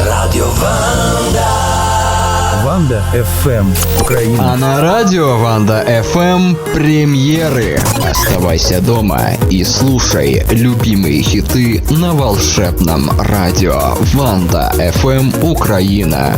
Radio Vanda. Ванда FM Україна. А на радио Ванда FM премьеры. Оставайся дома и слушай любимые хиты на волшебном радио Ванда FM Украина.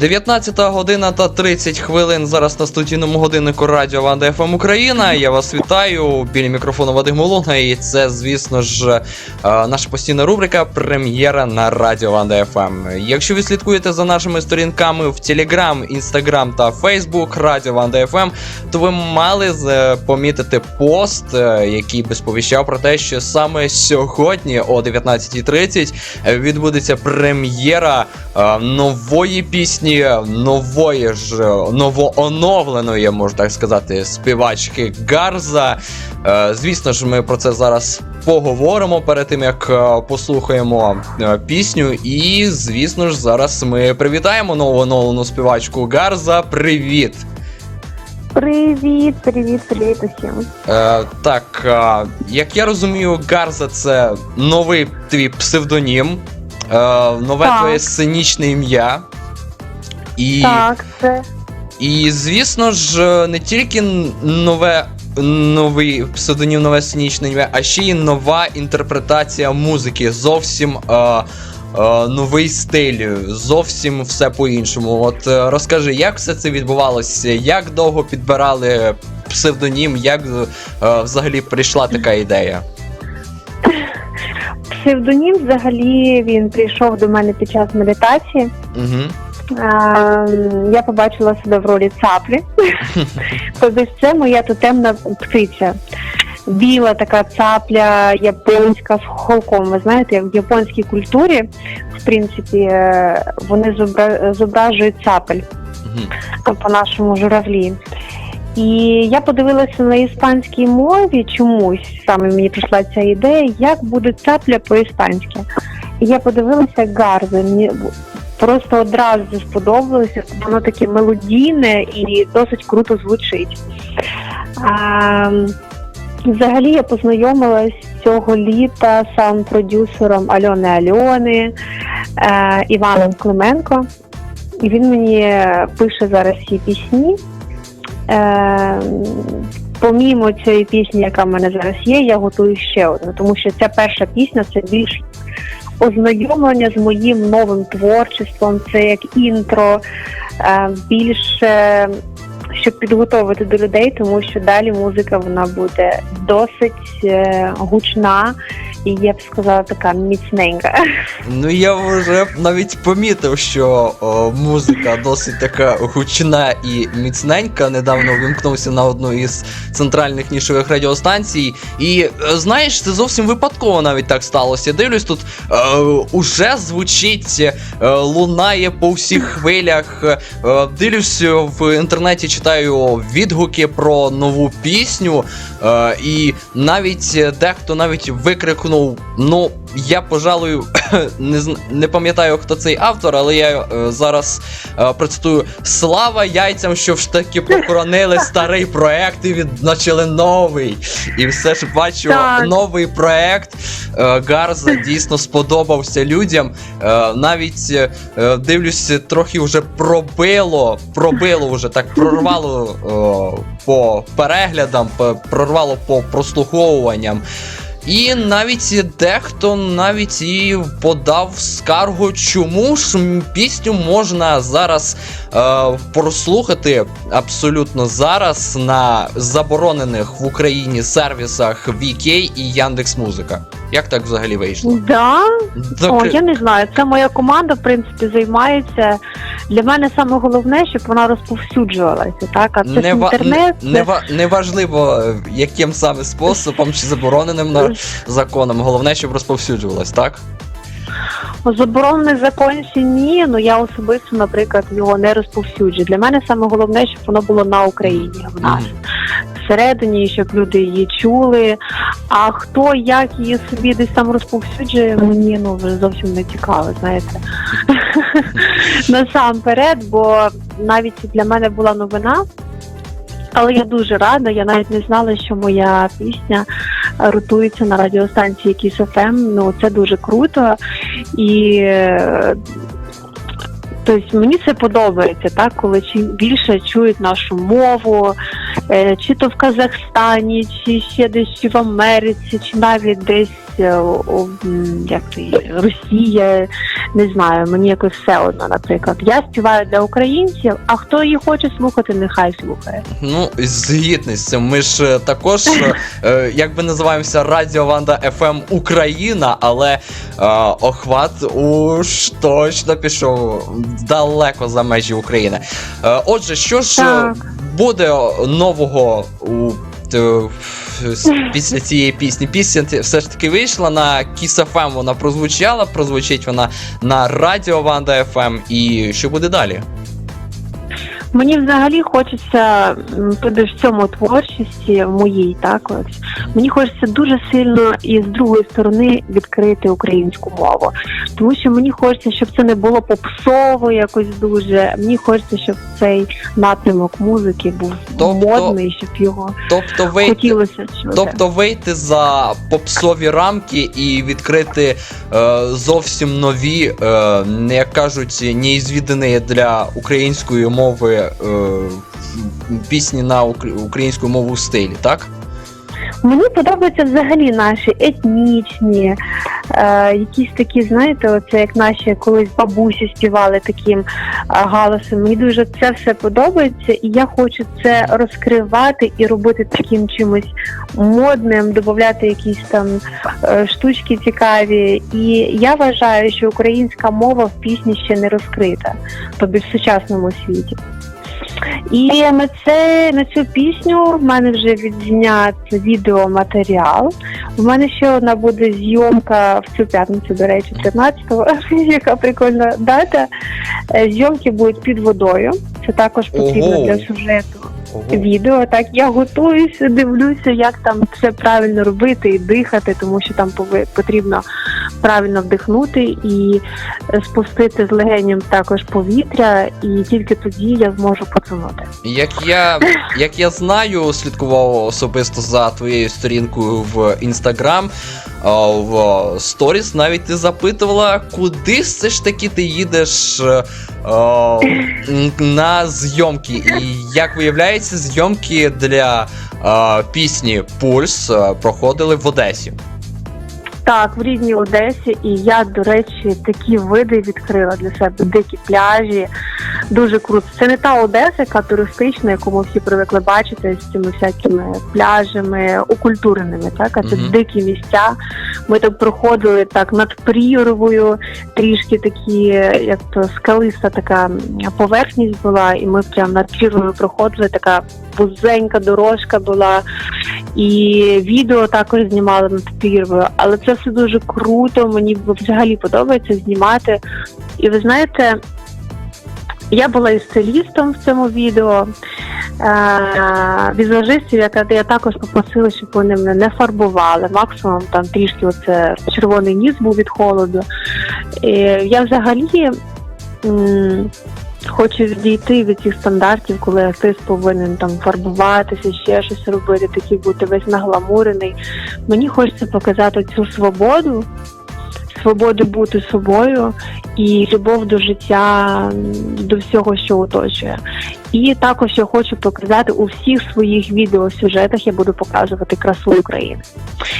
Дев'ятнадцята година та 30 хвилин зараз на студійному годиннику Радіо Ванда ФМ Україна. Я вас вітаю біля мікрофону Вадим Голунга. І це, звісно ж, е, наша постійна рубрика Прем'єра на Радіо Ванда ФМ. Якщо ви слідкуєте за нашими сторінками в Телеграм, Інстаграм та Фейсбук Радіо Ванда ФМ, то ви мали з- помітити пост, е, який би сповіщав про те, що саме сьогодні о 19.30 відбудеться прем'єра е, нової пісні, нової ж новооновленої, можу так сказати, співачки Гарза. Е, Звісно ж, ми про це зараз поговоримо перед тим, як е, послухаємо е, пісню. І, звісно ж, зараз ми привітаємо новооновлену співачку Гарза. Привіт! Привіт, привіт, привіт усім. Е, так, е, як я розумію, Гарза це новий твій псевдонім, е, нове Так. твоє сценічне ім'я. І, Так, це і звісно ж, не тільки нове. Новий псевдонім, нове сценічне ім'я, а ще й нова інтерпретація музики. Зовсім е, е, новий стиль, зовсім все по-іншому. От е, розкажи, як все це відбувалося, як довго підбирали псевдонім, як е, взагалі прийшла така ідея? псевдонім взагалі він прийшов до мене під час медитації. Угу. Ем, Я побачила себе в ролі цаплі. Тобто це моя тотемна птиця. Біла така цапля японська з холком. Ви знаєте, в японській культурі, в принципі, е, вони зображують цапель. по нашому журавлі. І я подивилася на іспанській мові чомусь, саме мені прийшла ця ідея, як буде цапля по-іспанськи. І я подивилася гарзи. Мені просто одразу сподобалося, воно таке мелодійне і досить круто звучить. А, взагалі я познайомилась цього літа з саунд-продюсером Альони Альони е, Іваном Клименко. І він мені пише зараз ці пісні. Е, помімо цієї пісні, яка в мене зараз є, я готую ще одну, тому що ця перша пісня це більш ознайомлення з моїм новим творчеством, це як інтро, е, більше щоб підготовити до людей, тому що далі музика вона буде досить е, гучна і я б сказала така міцненька. Ну я вже навіть помітив, що о, музика досить така гучна і міцненька. Недавно вимкнувся на одну із центральних нішових радіостанцій. І е, знаєш, це зовсім випадково навіть так сталося. Дивлюсь, тут е, уже звучить, е, лунає по всіх хвилях. Е, дивлюсь в інтернеті, читаю відгуки про нову пісню. Е, і навіть дехто навіть викрикнув: ну, я, пожалуй, не, не пам'ятаю, хто цей автор, але я е, зараз е, процитую Слава яйцям, що ж таки похоронили старий проект і відзначили новий. І все ж бачу, Так. новий проект е, Гарза дійсно сподобався людям. Е, навіть е, дивлюсь, трохи вже пробило, пробило вже так, прорвало е, по переглядам, прорвало по прослуховуванням. І навіть дехто навіть і подав скаргу, чому ж пісню можна зараз е, прослухати абсолютно зараз на заборонених в Україні сервісах VK і Яндекс.Музика. Як так взагалі вийшло? Да? Так, О, я не знаю. Це моя команда, в принципі, займається. Для мене саме головне, щоб вона розповсюджувалася. Так, а це ж ва- інтернет. не, не, ва- не важливо, яким саме способом чи забороненим на законом. Головне, щоб розповсюджувалось, так? Заборонений закон чи ні, ну я особисто, наприклад, його не розповсюджую. Для мене саме головне, щоб воно було на Україні в нас Мгм. всередині, щоб люди її чули. А хто як її собі десь там розповсюджує, мені ну вже зовсім не цікаво, знаєте. Насамперед, бо навіть для мене була новина. Але я дуже рада, я навіть не знала, що моя пісня ротується на радіостанції Kiss FM. Ну це дуже круто. І тобто мені це подобається, так, коли чим більше чують нашу мову, е, чи то в Казахстані, чи ще десь чи в Америці, чи навіть десь як то Росія, не знаю, мені якось все одно, наприклад. Я співаю для українців, а хто її хоче слухати, нехай слухає. Ну, згідний з цим. Ми ж е, також, е, е, як би називаємося, Радіо Ванда FM Україна, але е, охват уж точно пішов далеко за межі України. Отже, що ж Так. буде нового у після цієї пісні? Пісня все ж таки вийшла на Kiss FM, вона прозвучала, прозвучить вона на Радіо Ванда FM. І що буде далі? Мені взагалі хочеться в цьому творчості в моїй, так ось мені хочеться дуже сильно і з другої сторони відкрити українську мову, тому що мені хочеться, щоб це не було попсово якось дуже. Мені хочеться, щоб цей напрямок музики був Тобто- модний, щоб його Тобто вийти. хотілося чути. Тобто вийти за попсові рамки і відкрити е, зовсім нові, е, як кажуть, неізвідані для української мови е, пісні на укр- українську мову стилі, так? Мені подобаються взагалі наші етнічні, е, якісь такі, знаєте, оце як наші колись бабусі співали таким е, галасом. Мені дуже це все подобається, і я хочу це розкривати і робити таким чимось модним, додати якісь там е, штучки цікаві. І я вважаю, що українська мова в пісні ще не розкрита, тобі в сучасному світі. І на це на цю пісню в мене вже відзнят відеоматеріал. У мене ще одна буде зйомка в цю п'ятницю, до речі, 15-го, яка прикольна дата. Е, Зйомки будуть під водою. Це також потрібно Ого. для сюжету відео. Так я готуюся, дивлюся, як там це правильно робити і дихати, тому що там потрібно правильно вдихнути і е, спустити з легенів також повітря, і тільки тоді я зможу потонути. Як я, як я знаю, слідкував особисто за твоєю сторінкою в Інстаграм, в сторіс навіть ти запитувала, куди все ж таки ти їдеш е, м, на зйомки. І як виявляється, зйомки для е, пісні Пульс е, проходили в Одесі. Так, в рідній Одесі, і я, до речі, такі види відкрила для себе дикі пляжі. Дуже круто. Це не та Одеса, яка туристична, яку ми всі привикли бачити з цими всякими пляжами окультуреними. Так, а це Мгм. дикі місця. Ми там проходили так над прірвою, трішки такі, як то скалиста така поверхність була, і ми прямо над прірвою проходили. Така вузенька дорожка була. І відео також знімали над прірвою, але це все дуже круто. Мені взагалі подобається знімати. І ви знаєте, я була і стилістом в цьому відео. Е, візажистів, яка я також попросила, щоб вони мене не фарбували. Максимум там трішки оце червоний ніс був від холоду. І я взагалі. Хочу відійти від цих стандартів, коли артист повинен там фарбуватися, ще щось робити, такий бути весь нагламурений. Мені хочеться показати цю свободу, свободу бути собою і любов до життя, до всього, що оточує. І також я хочу показати у всіх своїх відеосюжетах, я буду показувати красу України.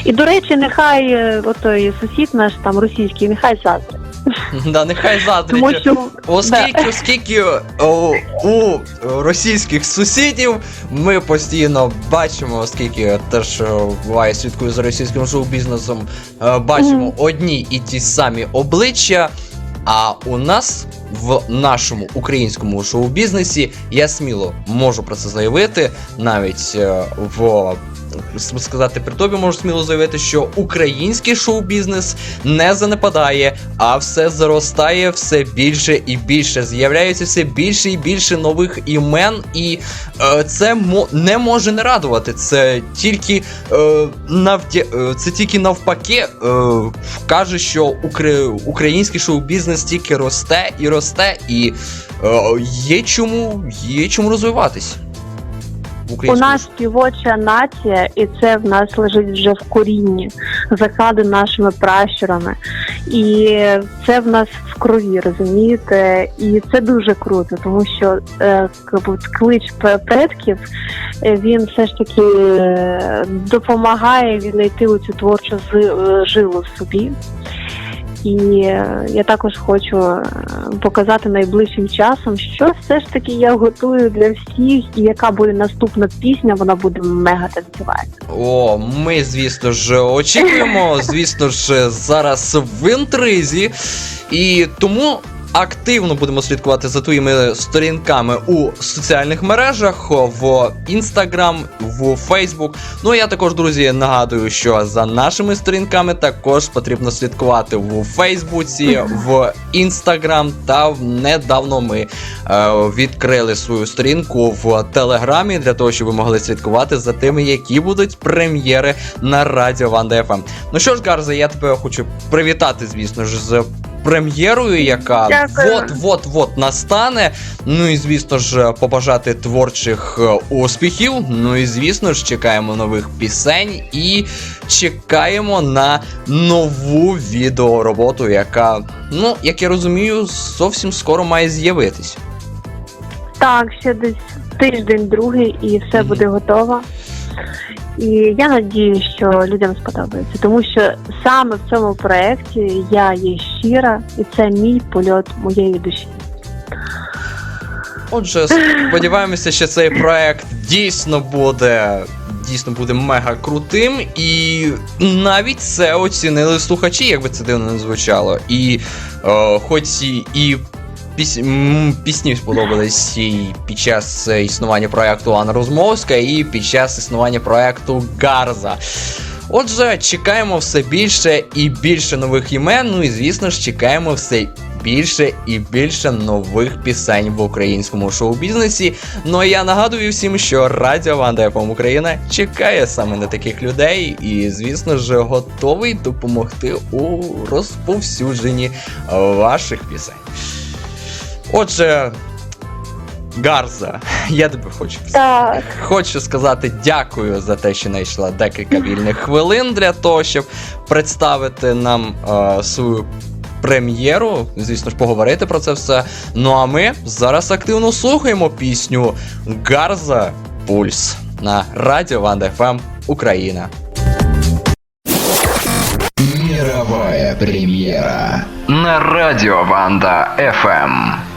І до речі, нехай е, отой сусід наш там російський, нехай заздрить. Да, нехай заздрить. що Оскільки, оскільки о, у російських сусідів ми постійно бачимо, оскільки теж е, буває слідкую за російським шоу-бізнесом, е, бачимо Мгм. одні і ті самі обличчя. А у нас в нашому українському шоу-бізнесі я сміло можу про це заявити, навіть е, в сказати при тобі можу сміло заявити, що український шоу-бізнес не занепадає, а все зростає все більше і більше. З'являється все більше і більше нових імен, і е, це мо- не може не радувати. Це тільки е, навдя... е, це тільки навпаки е, каже, що укр... український шоу-бізнес тільки росте і росте, і е, є чому є чому розвиватись. В У нас співоча нація, і це в нас лежить вже в корінні, закладено нашими пращурами. І це в нас в крові, розумієте? І це дуже круто, тому що е, клич предків е, він все ж таки е, допомагає віднайти цю творчу е, жилу в собі. І я також хочу е, показати найближчим часом, що все ж таки я готую для всіх, і яка буде наступна пісня, вона буде мега танцювати. О, ми, звісно ж, очікуємо. Звісно ж, зараз в інтризі. І тому активно будемо слідкувати за твоїми сторінками у соціальних мережах, в Instagram, в Facebook. Ну а я також, друзі, нагадую, що за нашими сторінками також потрібно слідкувати в Фейсбуці, в Instagram та недавно ми е, відкрили свою сторінку в Телеграмі для того, щоб ви могли слідкувати за тими, які будуть прем'єри на радіо Ванда ФМ. Ну що ж, Гарза, я тебе хочу привітати, звісно ж, з прем'єрою, яка Дякую. вот-вот-вот настане. Ну і звісно ж, побажати творчих е, успіхів. Ну і звісно ж, чекаємо нових пісень і чекаємо на нову відеороботу, яка, ну, як я розумію, зовсім скоро має з'явитись. Так, ще десь тиждень, другий, і все Мгм. буде готово. І я надію, що людям сподобається, тому що саме в цьому проєкті я є щира, і це мій польот моєї душі. Отже, сподіваємося, що цей проект дійсно буде. Дійсно буде мега крутим, і навіть це оцінили слухачі, як би це дивно не звучало. І е, хоч і, піс, пісні сподобались і під час існування проекту Анна Розмовська, і під час існування проекту Гарза. Отже, чекаємо все більше і більше нових імен. Ну і звісно ж, чекаємо все більше і більше нових пісень в українському шоу-бізнесі. Ну а я нагадую всім, що Радіо Ванда ФМ Україна чекає саме на таких людей, і, звісно ж, готовий допомогти у розповсюдженні ваших пісень. Отже. Гарза, я тебе хочу Так, Хочу сказати дякую за те, що знайшла декілька вільних хвилин для того, щоб представити нам е, свою прем'єру. Звісно ж, поговорити про це все. Ну а ми зараз активно слухаємо пісню Гарза Пульс на радіо Ванда ФМ Україна. Мировая премьера на радио Ванда FM.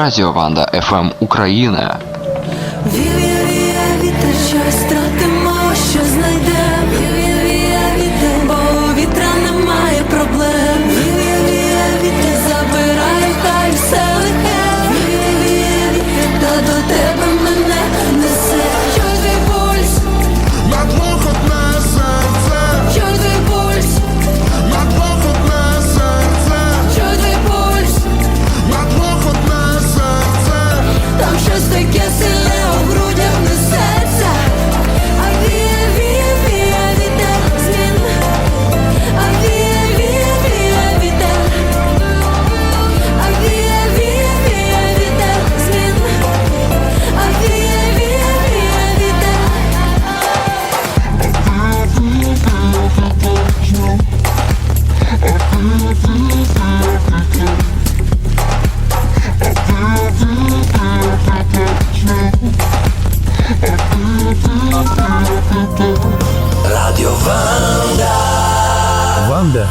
Радіо Ванда ФМ Україна.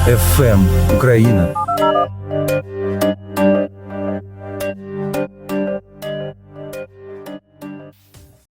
Радіо Ванда. Ванда ФМ Україна.